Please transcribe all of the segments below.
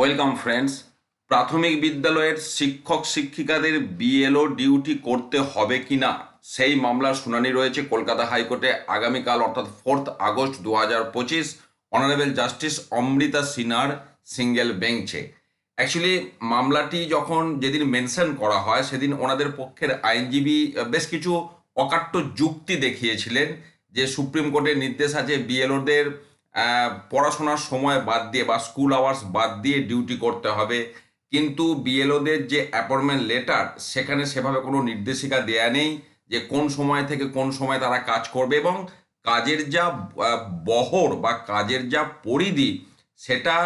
Welcome friends. প্রাথমিক বিদ্যালয়ের শিক্ষক শিক্ষিকাদের বিএলও ডিউটি করতে হবে কিনা, সেই মামলার শুনানি রয়েছে কলকাতা হাইকোর্টে আগামীকাল, অর্থাৎ ফোর্থ আগস্ট দু হাজার পঁচিশ। অনারেবল জাস্টিস অমৃতা সিনহার সিঙ্গেল বেঞ্চে অ্যাকচুয়ালি মামলাটি যখন যেদিন মেনশন করা হয়, সেদিন ওনাদের পক্ষের আইনজীবী বেশ কিছু অকাট্য যুক্তি দেখিয়েছিলেন যে সুপ্রিম কোর্টের নির্দেশ আছে বিএলওদের পড়াশোনার সময় বাদ দিয়ে বা স্কুল আওয়ার্স বাদ দিয়ে ডিউটি করতে হবে। কিন্তু বিএলওদের যে অ্যাপয়েন্টমেন্ট লেটার সেখানে সেভাবে কোনো নির্দেশিকা দেয়া নেই যে কোন সময় থেকে কোন সময় তারা কাজ করবে এবং কাজের যা বহর বা কাজের যা পরিধি, সেটা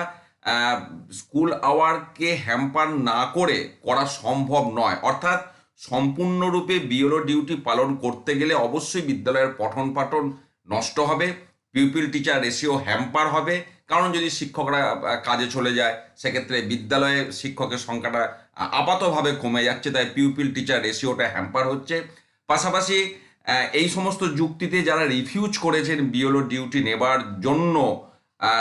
স্কুল আওয়ারকে হ্যাম্পার না করে করা সম্ভব নয়। অর্থাৎ সম্পূর্ণরূপে বিএলও ডিউটি পালন করতে গেলে অবশ্যই বিদ্যালয়ের পঠন পাঠন নষ্ট হবে। পিউপিল টিচার রেশিও হ্যাম্পার হবে। কারণ যদি শিক্ষকরা কাজে চলে যায়, সেক্ষেত্রে বিদ্যালয়ে শিক্ষকের সংখ্যাটা আপাতভাবে কমে যাচ্ছে, তাই পিউপিল টিচার রেশিওটা হ্যাম্পার হচ্ছে। পাশাপাশি এই সমস্ত যুক্তিতে যারা রিফিউজ করেছেন বিএলও ডিউটি নেবার জন্য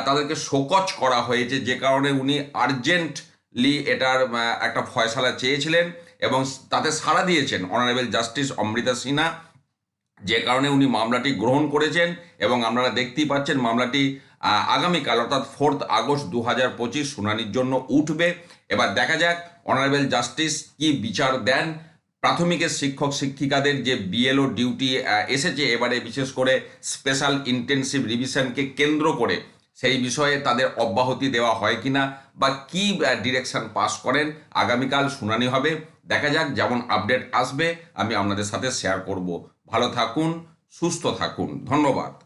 তাদেরকে শোকজ করা হয়েছে। যে কারণে উনি আর্জেন্টলি এটার একটা ফয়সালা চেয়েছিলেন এবং তাতে সাড়া দিয়েছেন। অনারেবল জাস্টিস অমৃতা সিনহা যে কারণে উনি মামলাটি গ্রহণ করেছেন এবং আপনারা দেখতেই পাচ্ছেন মামলাটি আগামীকাল, অর্থাৎ ফোর্থ আগস্ট দু হাজার পঁচিশ শুনানির জন্য উঠবে। এবার দেখা যাক অনারেবল জাস্টিস কি বিচার দেন। প্রাথমিকের শিক্ষক শিক্ষিকাদের যে বিএলও ডিউটি এসেছে, এবারে বিশেষ করে স্পেশাল ইন্টেনসিভ রিভিশনকে কেন্দ্র করে। সেই বিষয়ে তাদের অব্যাহতি দেওয়া হয় কিনা বা কি ডিরেকশন পাস করেন, আগামীকাল শুনানি হবে। দেখা যাক যেমন আপডেট আসবে, আমি আপনাদের সাথে শেয়ার করব। ভালো থাকুন, সুস্থ থাকুন। ধন্যবাদ।